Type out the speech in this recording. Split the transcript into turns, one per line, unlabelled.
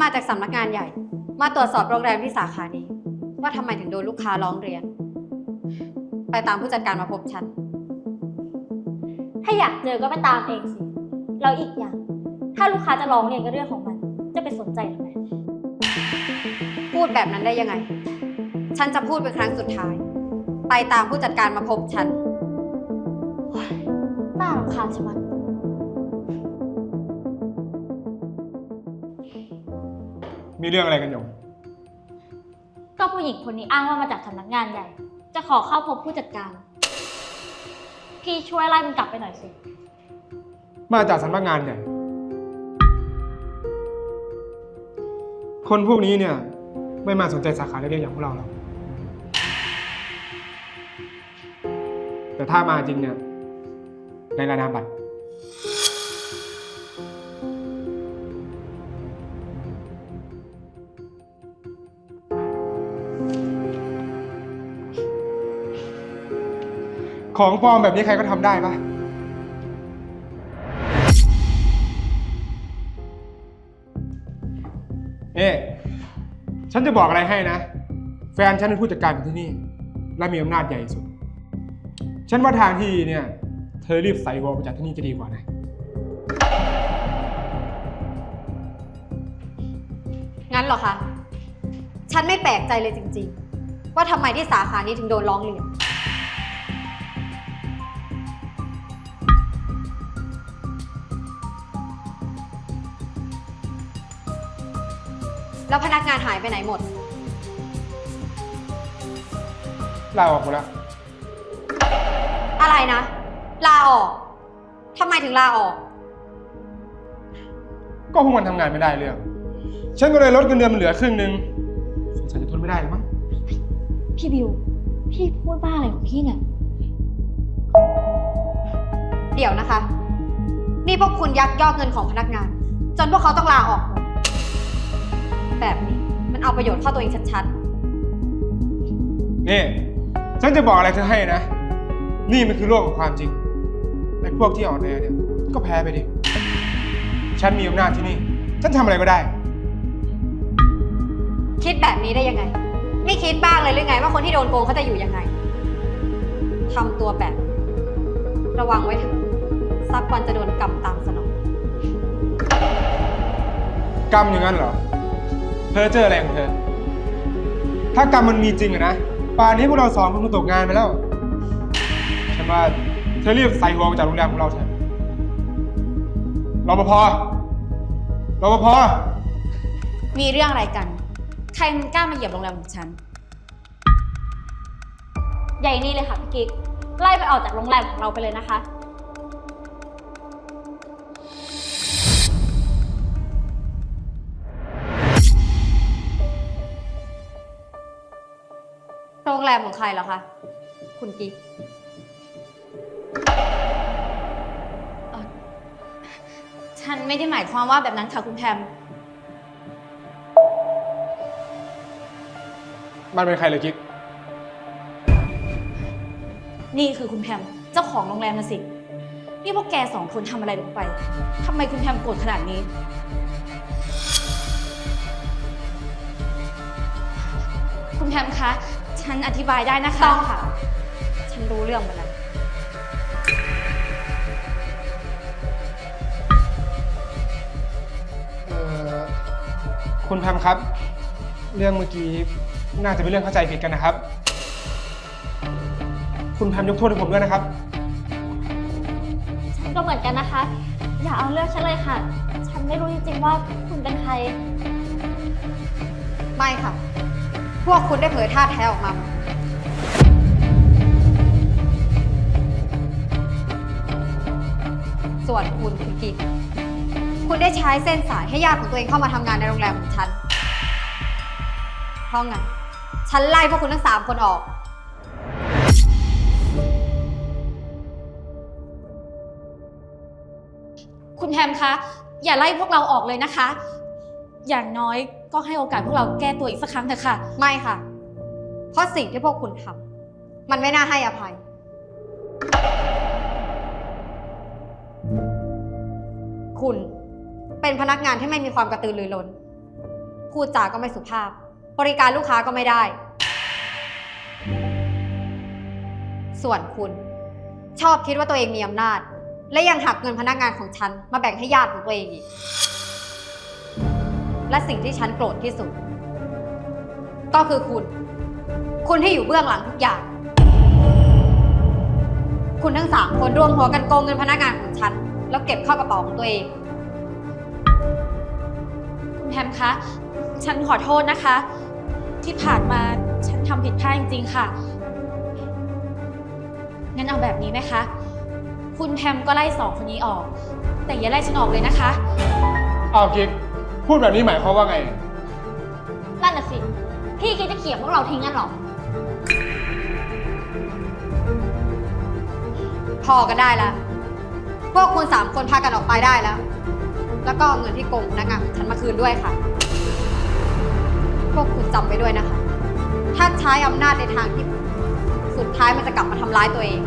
มาจากสำนักงานใหญ่ มาตรวจสอบโรงแรมที่สาขานี้ ว่าทำไมถึงโดนลูกค้าร้องเรียน ไปตามผู้จัดการมาพบฉัน
ถ้าอยากเจอก็ไปตามเองสิ แล้วอีกอย่าง ถ้าลูกค้าจะร้องเรียนก็เรื่องของมัน จะไปสนใจทำไม
พูดแบบนั้นได้ยังไง ฉันจะพูดเป็นครั้งสุดท้าย ไปตามผู้จัดการมาพบฉัน
น่ารำคาญชะมัด
มีเรื่องอะไรกันหยง
ก็ผู้หญิงคนนี้อ้างว่ามาจากสำนักงานใหญ่ จะขอเข้าพบผู้จัดการ พี่ช่วยไล่มันกลับไปหน่อยสิ
มาจากสำนักงานใหญ่ คนพวกนี้เนี่ย ไม่มาสนใจสาขาเล็กๆอย่างพวกเราหรอก แต่ถ้ามาจริงเนี่ยในรายนามบัตร ของปลอมแบบนี้ใครก็ทำได้ปะเอ๊ะฉันจะบอกอะไรให้นะ แฟนฉันเป็นผู้จัดการของที่นี่ และมีอำนาจใหญ่ที่สุด ฉันว่าทางที่เนี่ย เธอรีบใส่วอลไปจากที่นี่จะดีกว่านะ
งั้นเหรอคะ ฉันไม่แปลกใจเลยจริง ๆ ว่าทำไมที่สาขานี้ถึงโดนร้องเรียน แล้วพนักงานหายไปไหนหมด
ลาออกหมดแล้ว
อะไรนะ ลาออกทำไมถึงลาออก
ก็พวกมันทำงานไม่ได้เรื่อง ฉันก็เลยลดเงินเดือนมันเหลือครึ่งหนึ่งสงสัยจะทนไม่ได้แล้วมั้ง
พี่บิว พี่พูดบ้าอะไรของพี่เนี่ย
เดี๋ยวนะคะ นี่พวกคุณยักยอกเงินของพนักงาน จนพวกเขาต้องลาออกหมด แบบนี้ มันเอาประโยชน์เข้าตัวเองชัด
นี่ ฉันจะบอกอะไรเธอให้นะ นี่มันคือโลกของความจริงไอ้พวกที่อ่อนแอเนี่ย ก็แพ้ไปดิ ฉันมีอำนาจที่นี่ ฉันทำอะไรก็ได้
ๆ คิดแบบนี้ได้ยังไง ไม่คิดบ้างเลยหรือไง ว่าคนที่โดนโกงเขาจะอยู่ยังไงทำตัวแบบ ระวังไว้เถอะสักวันจะโดนกรรมตามสนอง
กรรมอย่างนั้นเหรอ เธอเจออะไรของเธอ ถ้ากรรมมันมีจริงอะนะ ป่านนี้พวกเราสองคนคงตกงานไปแล้ว ฉันว่าเธอรีบใส่หัวออกจากโรงแรมของเราเถอะรปภรปภ
มีเรื่องอะไรกัน ใครมันกล้ามาเหยียบโรงแรมของฉัน
ใหญ่นี่เลยค่ะพี่กิ๊ก ไล่ไปออกจากโรงแรมของเราไปเลยนะคะ
รงแรมของใครเหรอคะ คุณกิ๊ก
ฉันไม่ได้หมายความว่าแบบนั้นค่ะคุณแพม
มันเป็นใครเลยกิ๊ก
นี่คือคุณแพม เจ้าของโรงแรมนะสิ นี่พวกแกสองคนทำอะไรลงไป ทำไมคุณแพมโกรธขนาดนี้ คุณแพมคะ ฉันอธิบายได้นะคะ
ต้องค่ะ ฉันรู้เรื่องหมดแล้ว
เอ่อคุณแพมครับ เรื่องเมื่อกี้น่าจะเป็นเรื่องเข้าใจผิดกันนะครับ คุณแพมยกโทษให้ผมด้วยนะครับ
ฉันก็เหมือนกันนะคะ อย่าเอาเรื่องฉันเลยค่ะ ฉันไม่รู้จริงๆว่าคุณเป็นใคร
ไม่ค่ะพ วกคุณได้เผยท่าแท้ออกมา ส่วนคุณคุณกิ๊กคุณได้ใช้เส้นสายให้ญาติของตัวเองเข้ามาทำงานในโรงแรมของฉัน เพราะงั้นฉันไล่พวกคุณทั้งสามคนออก
คุณแพมคะ อย่าไล่พวกเราออกเลยนะคะ อย่างน้อย ก็ให้โอกาสพวกเราแก้ตัวอีกสักครั้งเถอะค่ะ
ไม่ค่ะ เพราะสิ่งที่พวกคุณทำมันไม่น่าให้อภัย คุณเป็นพนักงานที่ไม่มีความกระตือรือร้น พูดจาก็ไม่สุภาพ บริการลูกค้าก็ไม่ได้ ส่วนคุณ ชอบคิดว่าตัวเองมีอำนาจ และยังหักเงินพนักงานของฉัน มาแบ่งให้ญาติของตัวเองอีก และสิ่งที่ฉันโกรธที่สุด ก็คือคุณ คุณที่อยู่เบื้องหลังทุกอย่าง คุณทั้งสามคนร่วมหัวกันโกงเงินพนักงานของฉัน แล้วเก็บเข้ากระเป๋าของตัวเอง
คุณแพมคะ ฉันขอโทษนะคะ ที่ผ่านมาฉันทำผิดพลาดจริงๆค่ะ งั้นเอาแบบนี้ไหมคะ คุณแพมก็ไล่สองคนนี้ออก แต่อย่าไล่ฉันออกเลยนะคะ
เอากิ๊ก พูดแบบนี้หมายความว่าไง
นั่นน่ะสิ พี่คิดจะเขี่ยพวกเราทิ้งกันเหรอ
พอกันได้แล้ว พวกคุณสามคนพากันออกไปได้แล้ว แล้วก็เอาเงินที่โกงพนักงานของฉันมาคืนด้วยค่ะ พวกคุณจำไว้ด้วยนะคะ ถ้าใช้อำนาจในทางที่ สุดท้ายมันจะกลับมาทำร้ายตัวเอง